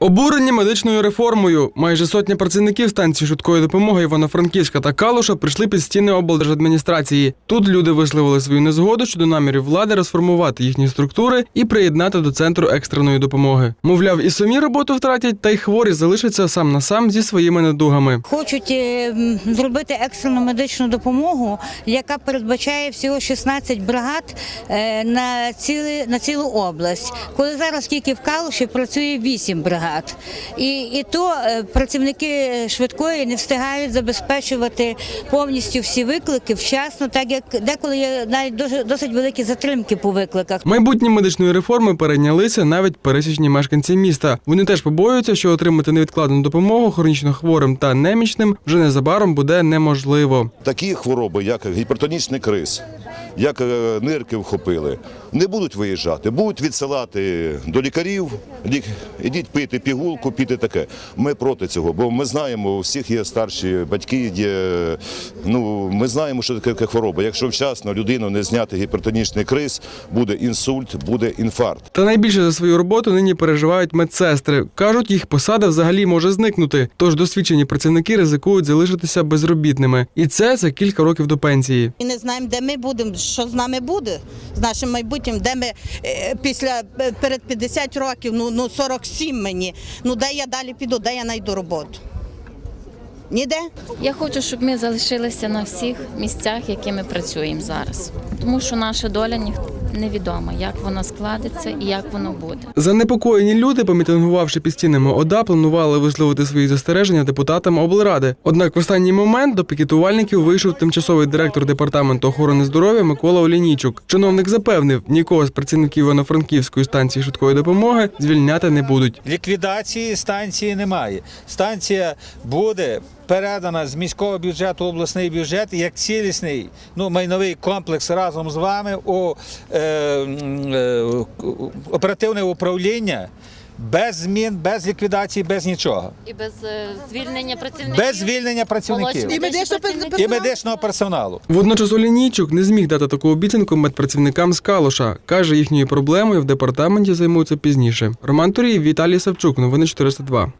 Обурені медичною реформою. Майже сотня працівників станції швидкої допомоги Івано-Франківська та Калуша прийшли під стіни облдержадміністрації. Тут люди висловили свою незгоду щодо намірів влади розформувати їхні структури і приєднати до центру екстреної допомоги. Мовляв, і самі роботу втратять, та й хворі залишаться сам на сам зі своїми недугами. Хочуть е, зробити екстрену медичну допомогу, яка передбачає всього 16 бригад е, на, цілі, на цілу область. Коли зараз тільки в Калуші працює 8 бригад. І, і то е, працівники швидкої не встигають забезпечувати повністю всі виклики вчасно, так як деколи є навіть дуже, досить великі затримки по викликах. Майбутні медичної реформи перейнялися навіть пересічні мешканці міста. Вони теж побоюються, що отримати невідкладну допомогу хронічно хворим та немічним вже незабаром буде неможливо. Такі хвороби, як гіпертонічний криз, як е, нирки вхопили, не будуть виїжджати, будуть відсилати до лікарів, лік- ідіть пити пігулку, піти таке. Ми проти цього, бо ми знаємо, у всіх є старші батьки, є, ну, ми знаємо, що таке таке хвороба. Якщо вчасно людину не зняти гіпертонічний криз, буде інсульт, буде інфаркт. Та найбільше за свою роботу нині переживають медсестри. кажуть, їх посада взагалі може зникнути. Тож досвідчені працівники ризикують залишитися безробітними, і це за кілька років до пенсії. І не знаємо, де ми будемо, що з нами буде, з нашим майбутнім, де ми е, після е, перед 50 років, ну, ну 47 мені. Ну де я далі піду, де я знайду роботу? Ніде. Я хочу, щоб ми залишилися на всіх місцях, які ми працюємо зараз, тому що наша доля ні- невідома, як вона складеться і як воно буде. Занепокоєні люди, помітингувавши під стінами ОДА, планували висловити свої застереження депутатам облради. Однак в останній момент до пікетувальників вийшов тимчасовий директор департаменту охорони здоров'я Микола Олінійчук. Чиновник запевнив, нікого з працівників Івано-Франківської станції швидкої допомоги звільняти не будуть. Ліквідації станції немає. Станція буде передана з міського бюджету в обласний бюджет як цілісний ну, майновий комплекс разом з вами у е, оперативне управління без змін, без ліквідації, без нічого. І без е, звільнення працівників. Без звільнення працівників І медичного і медичного персоналу. Водночас Олінійчук не зміг дати таку обіцянку медпрацівникам з Калуша. Каже, їхньою проблемою в департаменті займуться пізніше. Роман Турій, Віталій Савчук, новини 402.